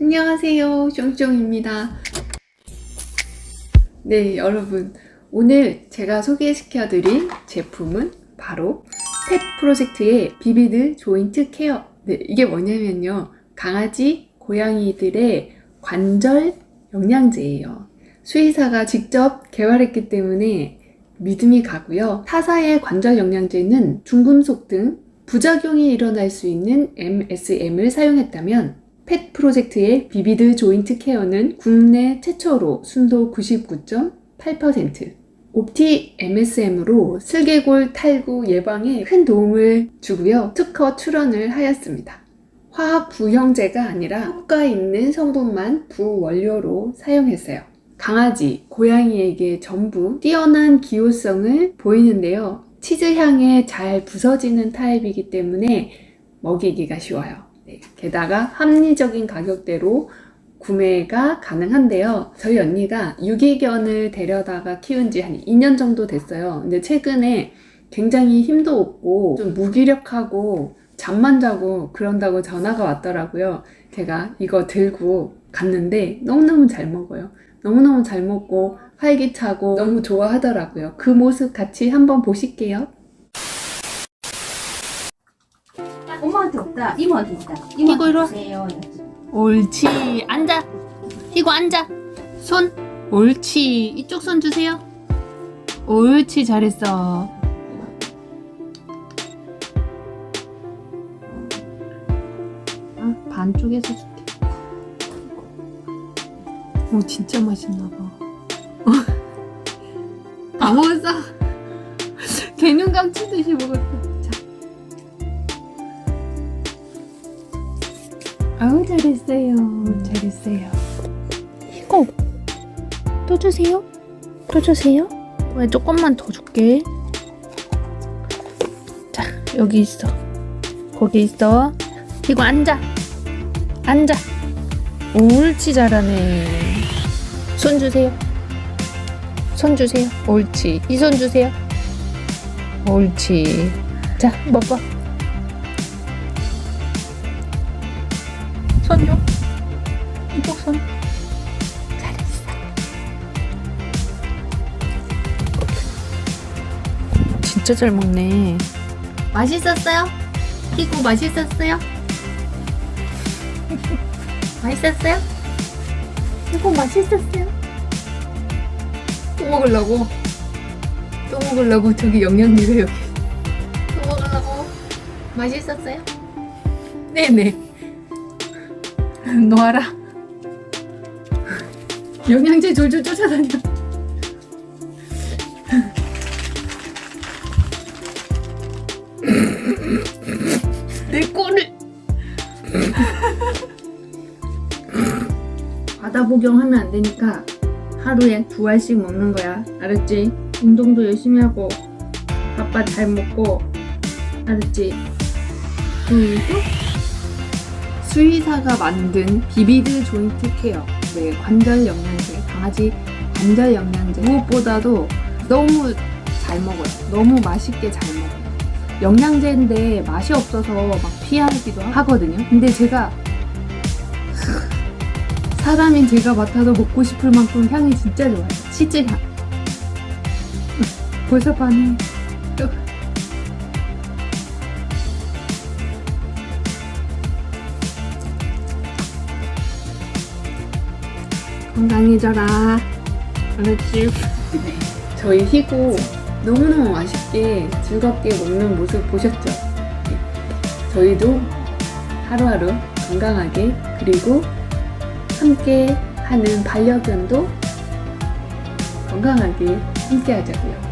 안녕하세요. 쫑쫑입니다. 네, 여러분. 오늘 제가 소개시켜 드릴 제품은 바로 펫 프로젝트의 비비드 조인트 케어. 네, 이게 뭐냐면요. 강아지, 고양이들의 관절 영양제예요. 수의사가 직접 개발했기 때문에 믿음이 가고요. 타사의 관절 영양제는 중금속 등 부작용이 일어날 수 있는 MSM을 사용했다면 펫 프로젝트의 비비드 조인트 케어는 국내 최초로 순도 99.8% 옵티 MSM으로 슬개골 탈구 예방에 큰 도움을 주고요. 특허 출원을 하였습니다. 화학 부형제가 아니라 효과 있는 성분만 부원료로 사용했어요. 강아지, 고양이에게 전부 뛰어난 기호성을 보이는데요. 치즈 향에 잘 부서지는 타입이기 때문에 먹이기가 쉬워요. 네, 게다가 합리적인 가격대로 구매가 가능한데요. 저희 언니가 유기견을 데려다가 키운 지 한 2년 정도 됐어요. 근데 최근에 굉장히 힘도 없고 좀 무기력하고 잠만 자고 그런다고 전화가 왔더라고요. 제가 이거 들고 갔는데 너무너무 잘 먹어요. 너무너무 잘 먹고 활기차고 너무 좋아하더라고요. 그 모습 같이 한번 보실게요. 엄마한테 없다. 이모한테 있다. 이거 이리 와. 주세요. 옳지. 앉아. 이거 앉아. 손. 옳지. 이쪽 손 주세요. 옳지. 잘했어. 아, 반쪽에서 줄게. 오, 진짜 맛있나 봐. 다 먹었어. 개눈 감치듯이 먹었어. 아우 잘했어요. 잘했어요. 이거 또 주세요? 또 주세요? 왜 조금만 더 줄게? 자 여기 있어. 거기 있어. 이거 앉아. 앉아. 옳지 잘하네. 손 주세요. 손 주세요. 옳지. 이 손 주세요. 옳지. 자 먹어 손 줘. 이쪽 손. 잘했어. 진짜 잘 먹네. 맛있었어요? 피구 맛있었어요? 맛있었어요? 피구 맛있었어요? 또 먹으려고? 또 먹으려고 저기 영양제가 여기. 또 먹으려고? 맛있었어요? 네네. 놓아라. 영양제 졸졸 쫓아다녀. 내 꼴을. 바다 복용하면 안 되니까 하루에 두 알씩 먹는 거야. 알았지? 운동도 열심히 하고 밥밥 잘 먹고 알았지? 그리고 수의사가 만든 비비드 조인트 케어, 네, 관절 영양제, 강아지 관절 영양제. 무엇보다도 너무 잘 먹어요. 너무 맛있게 잘 먹어요. 영양제인데 맛이 없어서 막 피하기도 하거든요. 근데 제가 사람인 제가 맡아도 먹고 싶을 만큼 향이 진짜 좋아요. 치즈 향. 벌써 반해. 건강해져라. 알았지? 저희 희고 너무너무 맛있게 즐겁게 먹는 모습 보셨죠? 네. 저희도 하루하루 건강하게 그리고 함께 하는 반려견도 건강하게 함께 하자고요.